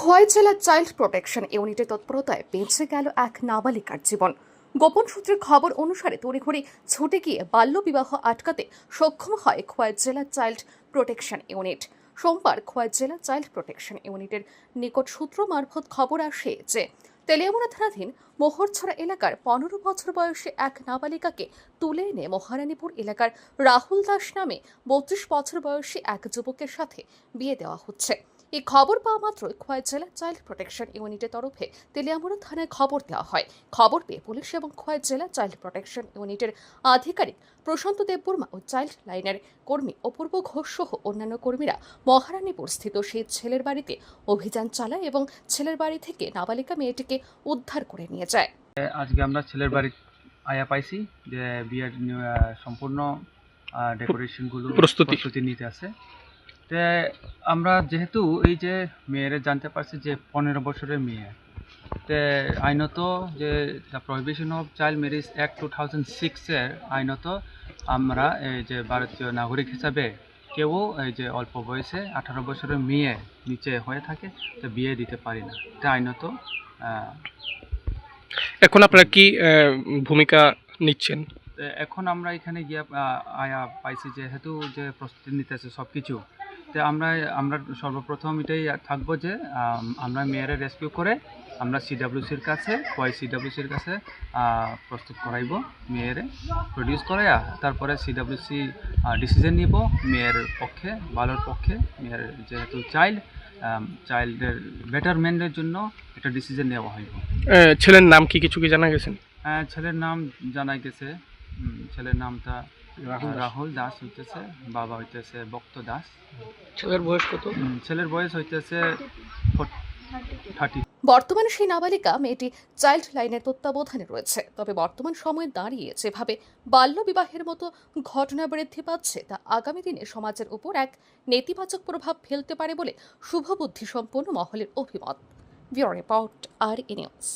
খোয়াই জেলা child protection ইউনিটের তৎপরতায় বেঁচে গেল এক নাবালিকার জীবন। গোপন সূত্রের খবর অনুসারে তড়িঘড়ি ছুটে গিয়ে বাল্যবিবাহ আটকাতে সক্ষম হয় খোয়াই জেলা চাইল্ড প্রোটেকশন ইউনিট। সোমবার খোয়াই জেলা চাইল্ড প্রোটেকশন ইউনিটের নিকট সূত্র মারফত খবর আসে যে, তেলিয়ামুড়া থানাধীন মোহরছড়া এলাকার পনেরো বছর বয়সী এক নাবালিকাকে তুলে এনে মহারানীপুর এলাকার রাহুল দাস নামে বত্রিশ বছর বয়সী এক যুবকের সাথে বিয়ে দেওয়া হচ্ছে। এই খবর পাওয়া মাত্রই খোয়াই জেলা চাইল্ড প্রোটেকশন ইউনিটের তরফে তেলিয়ামুড়া থানায় খবর দেওয়া হয়। খবর পেয়ে পুলিশ এবং খোয়াই জেলা চাইল্ড প্রোটেকশন ইউনিটের আধিকারিক প্রশান্ত দেববর্মা ও চাইল্ড লাইনের কর্মী অপূর্ব ঘোষ সহ অন্যান্য কর্মীরা মহারানীপুর স্থিত সেই ছেলের বাড়িতে অভিযান চালায় এবং ছেলের বাড়ি থেকে নাবালিকা মেয়েটিকে উদ্ধার করে নিয়ে যায়। আজকে আমরা ছেলের বাড়ি আয়া পাইছি যে বিয়ের সম্পূর্ণ ডেকোরেশনগুলো প্রস্তুতি। প্রস্তুতি নিতে আছে। তে আমরা যেহেতু এই যে মেয়েরা জানতে পারছি যে পনেরো বছরের মেয়ে তে আইনত যে the prohibition of child marriage act two thousand সিক্সের আইনত আমরা এই যে ভারতীয় নাগরিক হিসাবে কেউ এই যে অল্প বয়সে আঠারো বছরের মেয়ে নিচে হয়ে থাকে তো বিয়ে দিতে পারি না। তা আইনত এখন আপনারা কি ভূমিকা নিচ্ছেন? এখন আমরা এখানে গিয়ে আয়া পাইছি যেহেতু যে প্রস্তুতি নিতেছে সব কিছু তো আমরা আমরা সর্বপ্রথম এটাই থাকব যে আমরা মেয়েরে রেস্কিউ করে আমরা সিডাব্লিউসির কাছে ওয়াই সিডাব্লিউসির কাছে প্রস্তুত করাইব মেয়েরে প্রডিউস করাইয়া তারপরে সিডাব্লিউসি ডিসিশন নিব মেয়ের পক্ষে ভালোর পক্ষে মেয়ের যেহেতু চাইল্ড চাইল্ডের বেটারমেন্টের জন্য একটা ডিসিশন নেওয়া হইব। ছেলের নাম কি কিছু কি জানা গেছেন হ্যাঁ ছেলের নাম জানা গেছে। ছেলের নামটা রাহুল দাস। হইতেছে বাবা হইতেছে বক্ত দাস। ছেলের বয়স কত? ছেলের বয়স হইতেছে থার্টি। বর্তমানে সেই নাবালিকা মেয়েটি চাইল্ড লাইনের তত্ত্বাবধানে রয়েছে। তবে বর্তমান সময়ে দাঁড়িয়ে যেভাবে বাল্যবিবাহের মতো ঘটনা বৃদ্ধি পাচ্ছে তা আগামী দিনে সমাজের উপর এক নেতিবাচক প্রভাব ফেলতে পারে বলে শুভবুদ্ধি সম্পন্ন মহলের অভিমত। ব্যুরো রিপোর্ট আর নিউজ।